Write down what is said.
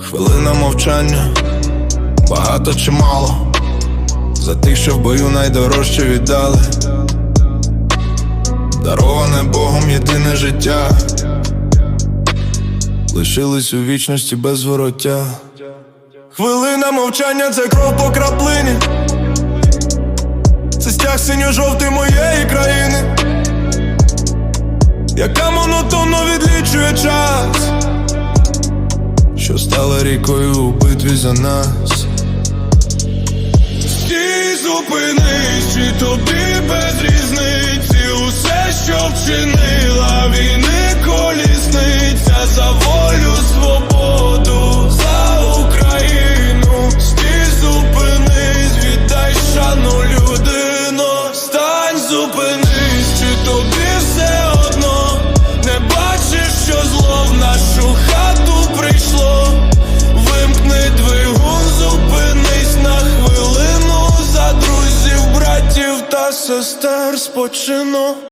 Хвилина мовчання, багато чи мало, за тих, що в бою найдорожче віддали. Дароване Богом єдине життя, лишились у вічності без вороття. Хвилина мовчання це кров по краплині. Це стяг синьо-жовтий моєї країни, яка монотонно відлічує час, стала рікою у битві за нас. Стій, зупинись, чи тобі сестер спочину.